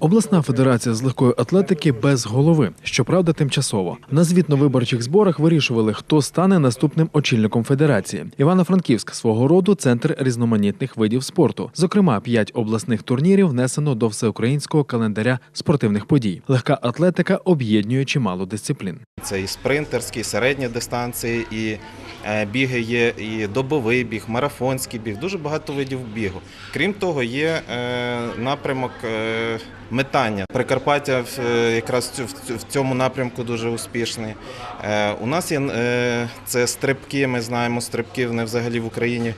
Обласна федерація з легкої атлетики без голови, щоправда, тимчасово. На звітно-виборчих зборах вирішували, хто стане наступним очільником федерації. Івано-Франківськ свого роду центр різноманітних видів спорту. Зокрема, п'ять обласних турнірів внесено до всеукраїнського календаря спортивних подій. Легка атлетика об'єднує чимало дисциплін. Це і спринтерські, і середні дистанції, і е, біги є, і добовий біг, марафонський біг, дуже багато видів бігу. Крім того, є е, напрямок е, метання. Прикарпаття е, якраз в цьому напрямку дуже успішний. Е, У нас є е, це стрибки, ми знаємо, стрибки вони взагалі в Україні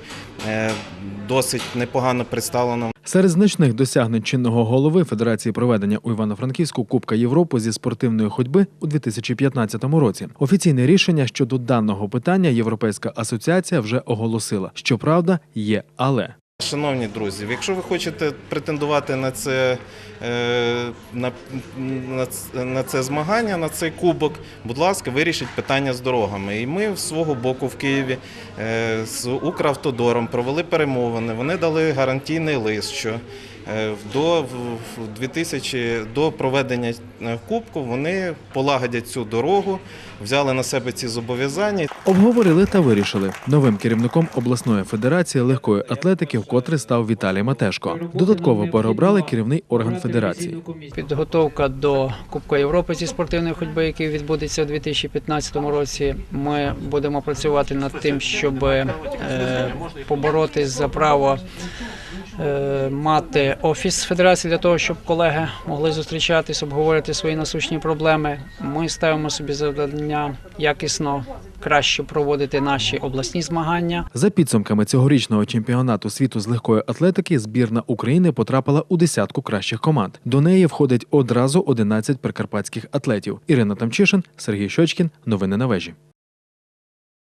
досить непогано представлено. Серед значних досягнень чинного голови Федерації проведення у Івано-Франківську Кубка Європи зі спортивної ходьби у 2015 році. Офіційне рішення щодо даного питання Європейська асоціація вже оголосила. Щоправда, є але. Шановні друзі, якщо ви хочете претендувати на це, е, на, на, на це змагання, на цей кубок, будь ласка, вирішіть питання з дорогами. І ми з свого боку в Києві е, з Укравтодором провели перемовини. Вони дали гарантійний лист, що до, в- в 2000, до проведення е, кубку вони полагодять цю дорогу, взяли на себе ці зобов'язання. Обговорили та вирішили. Новим керівником обласної федерації легкої атлетики вкотре став Віталій Матешко. Додатково переобрали керівний орган федерації. Підготовка до Кубка Європи зі спортивної ходьби, який відбудеться у 2015 році. Ми будемо працювати над тим, щоб е, поборотись за право е, мати офіс федерації для того, щоб колеги могли зустрічатись, обговорити свої насущні проблеми. Ми ставимо собі завдання якісно краще проводити наші обласні змагання. За підсумками цьогорічного чемпіонату світу з легкої атлетики, збірна України потрапила у десятку кращих команд. До неї входить одразу 11 прикарпатських атлетів. Ірина Тамчишин, Сергій Щочкін. Новини на вежі.